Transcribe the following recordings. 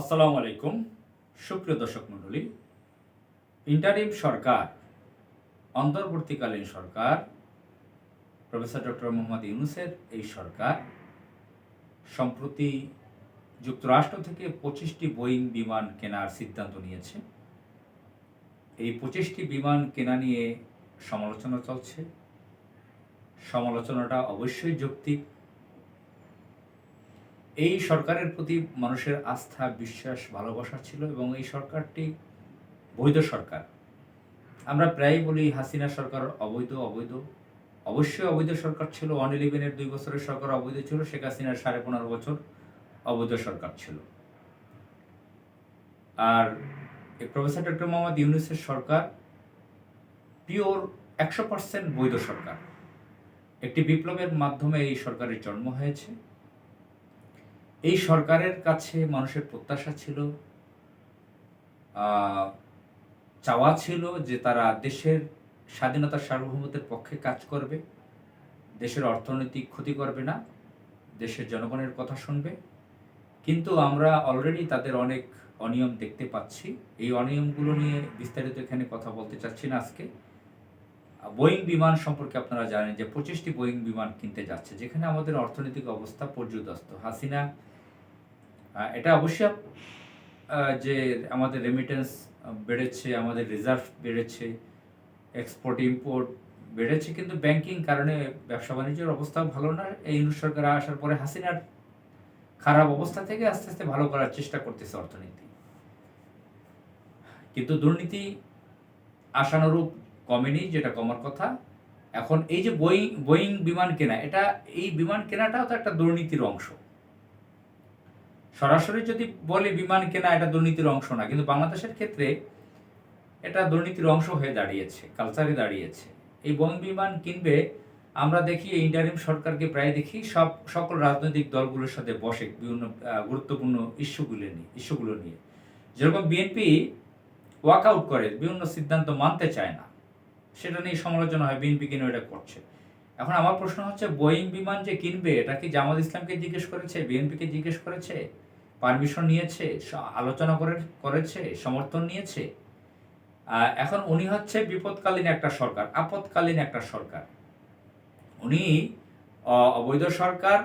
আসসালামু আলাইকুম, সুপ্রিয় দর্শক মণ্ডলী। ইন্টারিম সরকার, অন্তর্বর্তীকালীন সরকার, প্রফেসর ডক্টর মোহাম্মদ ইউনুসের এই সরকার, সম্প্রতি যুক্তরাষ্ট্র থেকে পঁচিশটি বোয়িং বিমান কেনার সিদ্ধান্ত নিয়েছে। এই পঁচিশটি বিমান কেনা নিয়ে সমালোচনা চলছে। সমালোচনাটা অবশ্যই যৌক্তিক। এই সরকারের প্রতি মানুষের আস্থা, বিশ্বাস, ভালোবাসা ছিল এবং এই সরকারটি বৈধ সরকার। আমরা প্রায়ই বলি হাসিনা সরকার অবৈধ অবৈধ। অবশ্যই অবৈধ সরকার ছিল। ওয়ান ইলেভেনের দুই বছরের সরকার অবৈধ ছিল। শেখ হাসিনার সাড়ে পনেরো বছর অবৈধ সরকার ছিল। আর প্রফেসর ডক্টর মোহাম্মদ ইউনুসের সরকার পিওর একশো পার্সেন্ট বৈধ সরকার। একটি বিপ্লবের মাধ্যমে এই সরকারের জন্ম হয়েছে। এই সরকারের কাছে মানুষের প্রত্যাশা ছিল চাওয়া ছিল যে তারা দেশের স্বাধীনতা সার্বভৌমত্বের পক্ষে কাজ করবে, দেশের অর্থনৈতিক ক্ষতি করবে না, দেশের জনগণের কথা শুনবে। কিন্তু আমরা অলরেডি তাদের অনেক অনিয়ম দেখতে পাচ্ছি। এই অনিয়মগুলো নিয়ে বিস্তারিত এখানে কথা বলতে চাচ্ছি না আজকে। বোয়িং বিমান সম্পর্কে আপনারা জানেন যে পঁচিশটি বোয়িং বিমান কিনতে যাচ্ছে, যেখানে আমাদের অর্থনৈতিক অবস্থা পর্যদস্ত। হাসিনা এটা অবশ্যই যে আমাদের রেমিটেন্স বেড়েছে, আমাদের রিজার্ভ বেড়েছে এক্সপোর্ট ইম্পোর্ট বেড়েছে, কিন্তু ব্যাংকিং কারণে ব্যবসা বাণিজ্যের অবস্থা ভালো না। এই সরকার আসার পরে হাসিনার খারাপ অবস্থা থেকে আস্তে আস্তে ভালো করার চেষ্টা করতেছে অর্থনীতি। কিন্তু দুর্নীতি আশানুরূপ কমেনি যেটা কমার কথা, এখন এই যে বোয়িং বোয়িং বিমান কেনা, এটা এই বিমান কেনাটাও তো একটা দুর্নীতির অংশ। সরাসরি যদি বলে বিমান কেনা এটা দুর্নীতির অংশ না, কিন্তু বাংলাদেশের ক্ষেত্রে এটা দুর্নীতির অংশ হয়ে দাঁড়িয়েছে কালচারে দাঁড়িয়েছে। এই বোয়িং বিমান কিনবে, আমরা দেখি এই ইন্টারিম সরকারকে প্রায় দেখি সব, সকল রাজনৈতিক দলগুলোর সাথে বসে বিভিন্ন গুরুত্বপূর্ণ ইস্যুগুলো নিয়ে ইস্যুগুলো নিয়ে। যেরকম বিএনপি ওয়াক আউট করে, বিভিন্ন সিদ্ধান্ত মানতে চায় না। সেটা নিয়ে সমালোচনা হয় বিএনপি কেন এটা করছে? এখন আমার প্রশ্ন হচ্ছে বোয়িং বিমান যে কিনবে, এটা কি জামাত ইসলামকে জিজ্ঞেস করেছে বিএনপিকে জিজ্ঞেস করেছে পারমিশন নিয়েছে আলোচনা করে, করেছে, সমর্থন নিয়েছে? এখন উনি হচ্ছে বিপদকালীন একটা সরকার, আপদকালীন একটা সরকার। উনি অবৈধ সরকার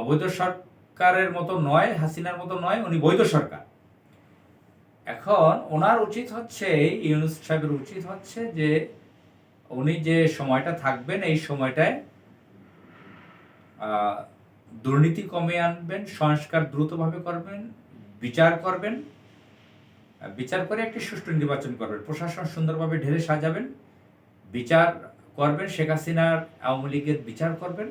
অবৈধ সরকারের মতো নয়, হাসিনার মতো নয়, উনি বৈধ সরকার। এখন ওনার উচিত হচ্ছে, ইউনুস সাহেবের উচিত হচ্ছে যে উনি যে সময়টা থাকবেন, এই সময়টায় দুর্নীতি কমে আনবেন, সংস্কার দ্রুতভাবে করবেন, বিচার করবেন বিচার করে একটি সুষ্ঠু নির্বাচন করবেন। প্রশাসন সুন্দরভাবে ঢেলে সাজাবেন, বিচার করবেন, শেখ হাসিনার আওয়ামী লীগের বিচার করবেন।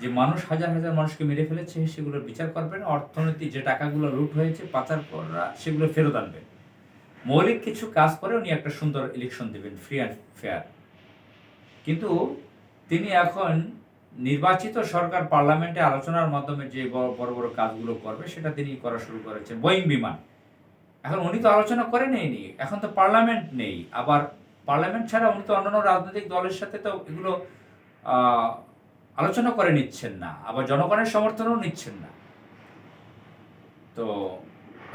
যে মানুষ হাজার হাজার মানুষকে মেরে ফেলেছে, সেগুলোর বিচার করবেন। অর্থনীতি যে টাকাগুলো লুট হয়েছে, পাচার করা, সেগুলো ফেরত আনবেন। মৌলিক কিছু কাজ করে উনি একটা সুন্দর ইলেকশন দেবেন ফ্রি অ্যান্ড ফেয়ার কিন্তু তিনি এখন নির্বাচিত সরকার পার্লামেন্টে আলোচনার মাধ্যমে যে বড় বড় কাজগুলো করবে, সেটা তিনি করা শুরু করেছেন বোয়িং বিমান। এখন উনি তো আলোচনা করে নেয়নি, এখন তো পার্লামেন্ট নেই। আবার পার্লামেন্ট ছাড়া উনি তো অন্যান্য রাজনৈতিক দলের সাথে তো এগুলো আলোচনা করে নিচ্ছেন না, আবার জনগণের সমর্থনও নিচ্ছেন না। তো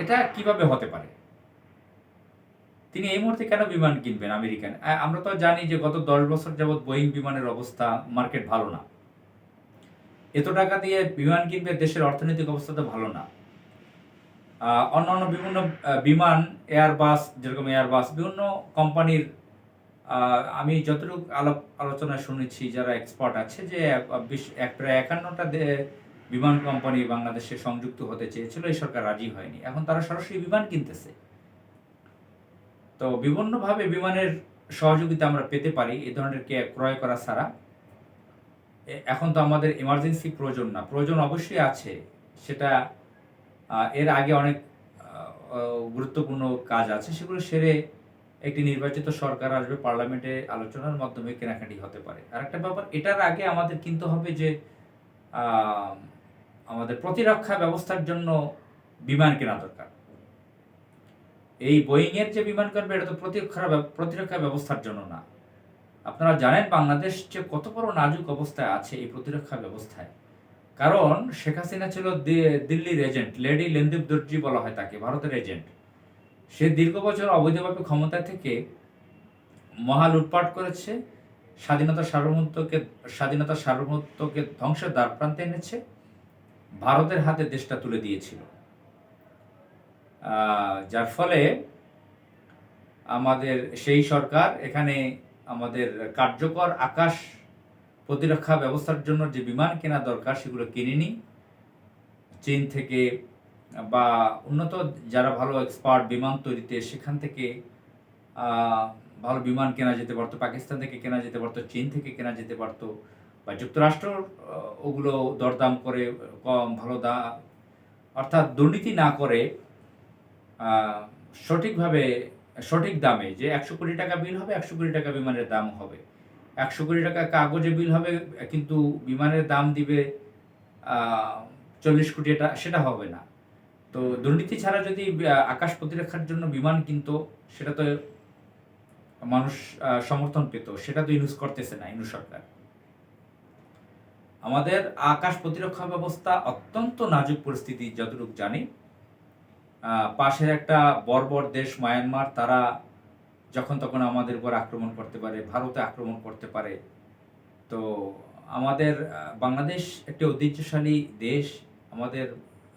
এটা কীভাবে হতে পারে? তিনি এই মুহূর্তে কেন বিমান কিনবেন আমেরিকান? আমরা তো জানি যে গত দশ বছর যাবৎ বোয়িং বিমানের অবস্থা মার্কেট ভালো না। এত টাকা দিয়ে বিমান কিনবে দেশের অর্থনৈতিক অবস্থা তো ভালো না। অন্যান্য বিভিন্ন বিমান এয়ারবাস যেরকম এয়ারবাস বিভিন্ন কোম্পানির আমি যতটুকু আলাপ আলোচনা শুনেছি যারা এক্সপার্ট আছে যে প্রায় একান্নটা বিমান কোম্পানি বাংলাদেশে সংযুক্ত হতে চেয়েছিল, এই সরকার রাজি হয়নি। এখন তারা সরাসরি বিমান কিনতেছে। তো বিভিন্নভাবে বিমানের সহযোগিতা আমরা পেতে পারি এ ধরনের ক্রয় করা ছাড়া। এখন তো আমাদের এমার্জেন্সি প্রয়োজন না। প্রয়োজন অবশ্যই আছে। সেটা এর আগে অনেক গুরুত্বপূর্ণ কাজ আছে। সেগুলো সেরে একটি নির্বাচিত সরকার আসবে, পার্লামেন্টে আলোচনার মাধ্যমে কেনাকাটি হতে পারে। আর একটা ব্যাপার, এটার আগে আমাদের কিনতে হবে যে আমাদের প্রতিরক্ষা ব্যবস্থার জন্য বিমান কেনা দরকার। এই বোয়িং এর যে বিমান করবে এটা তো প্রতিরক্ষা প্রতিরক্ষা ব্যবস্থার জন্য না। আপনারা জানেন বাংলাদেশ যে কত বড় নাজুক অবস্থায় আছে এই প্রতিরক্ষা ব্যবস্থায়। কারণ শেখ হাসিনা ছিল দিল্লির এজেন্ট, লেডি লেন্দীপ দর্জি বলা হয় তাকে, ভারতের এজেন্ট। সে দীর্ঘ বছর অবৈধভাবে ক্ষমতা থেকে মহা লুটপাট করেছে, স্বাধীনতা সার্বভৌমত্বকে স্বাধীনতা সার্বভৌমত্বকে ধ্বংসের দ্বার প্রান্তে এনেছে, ভারতের হাতে দেশটা তুলে দিয়েছিল। যার ফলে আমাদের সেই সরকার এখানে আমাদের কার্যকর আকাশ প্রতিরক্ষা ব্যবস্থার জন্য যে বিমান কেনা দরকার সেগুলো কিনেনি। চীন থেকে বা উন্নত যারা ভালো এক্সপার্ট বিমান তৈরিতে, সেখান থেকে ভালো বিমান কেনা যেতে পারতো, পাকিস্তান থেকে কেনা যেতে পারতো, চীন থেকে কেনা যেতে পারতো বা যুক্তরাষ্ট্র ওগুলো দরদাম করে কম, ভালো দা, অর্থাৎ দুর্নীতি না করে সঠিকভাবে, সঠিক দামে যে একশো কোটি টাকা বিল হবে, একশো কোটি টাকা বিমানের দাম হবে। একশো কোটি টাকা কাগজে বিল হবে, কিন্তু বিমানের দাম দিবে চল্লিশ কোটি এটা, সেটা হবে না। তো দুর্নীতি ছাড়া যদি আকাশ প্রতিরক্ষার জন্য বিমান কিনতো, সেটা তো মানুষ সমর্থন পেত। সেটা তো ইউজ করতেছে না ইউনুস সরকার। আমাদের আকাশ প্রতিরক্ষা ব্যবস্থা অত্যন্ত নাজুক পরিস্থিতি, যতটুকু জানি। পাশের একটা বর্বর দেশ মায়ানমার, তারা যখন তখন আমাদের উপর আক্রমণ করতে পারে, ভারতে আক্রমণ করতে পারে। তো আমাদের বাংলাদেশ একটি ঐতিহ্যশালী দেশ। আমাদের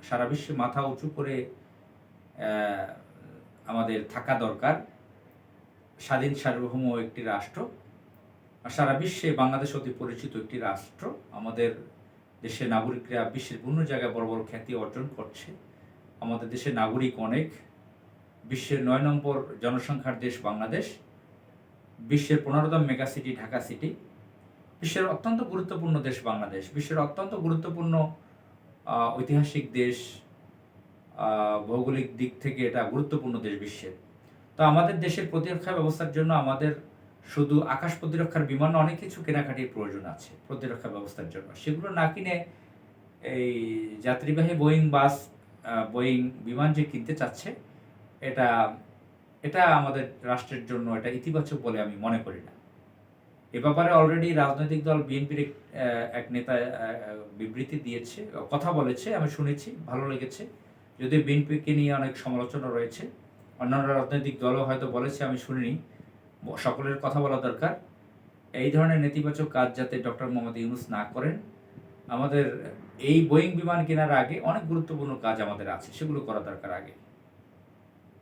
সারা বিশ্বে মাথা উঁচু করে আমাদের থাকা দরকার। স্বাধীন সার্বভৌম একটি রাষ্ট্র। আর সারা বিশ্বে বাংলাদেশ অতি পরিচিত একটি রাষ্ট্র। আমাদের দেশের নাগরিকরা বিশ্বের বিভিন্ন জায়গায় বড় বড় খ্যাতি অর্জন করছে। আমাদের দেশের নাগরিক অনেক। বিশ্বের নয় নম্বর জনসংখ্যার দেশ বাংলাদেশ। বিশ্বের পনেরোতম মেগা সিটি ঢাকা সিটি। বিশ্বের অত্যন্ত গুরুত্বপূর্ণ দেশ বাংলাদেশ। বিশ্বের অত্যন্ত গুরুত্বপূর্ণ ঐতিহাসিক দেশ ভৌগোলিক দিক থেকে এটা গুরুত্বপূর্ণ দেশ বিশ্বের। তো আমাদের দেশের প্রতিরক্ষা ব্যবস্থার জন্য আমাদের শুধু আকাশ প্রতিরক্ষার বিমান অনেক কিছু কেনাকাটির প্রয়োজন আছে প্রতিরক্ষা ব্যবস্থার জন্য। সেগুলো না কিনে এই যাত্রীবাহী বোয়িং বাস বোয়িং বিমান যে কিনতে চাচ্ছে, এটা এটা আমাদের রাষ্ট্রের জন্য এটা ইতিবাচক বলে আমি মনে করি না। এ ব্যাপারে অলরেডি রাজনৈতিক দল বিএনপির এক নেতা বিবৃতি দিয়েছে, কথা বলেছে, আমি শুনেছি, ভালো লেগেছে। যদি বিএনপিকে নিয়ে অনেক সমালোচনা রয়েছে। অন্যান্য রাজনৈতিক দলও হয়তো বলেছে, আমি শুনিনি। সকলের কথা বলা দরকার। এই ধরনের নেতিবাচক কাজ যাতে ডক্টর মোহাম্মদ ইউনুস না করেন আমাদের এই বোয়িং বিমান কেনার আগে অনেক গুরুত্বপূর্ণ কাজ আমাদের আছে, সেগুলো করা দরকার আগে।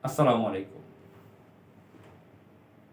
আসসালামু আলাইকুম।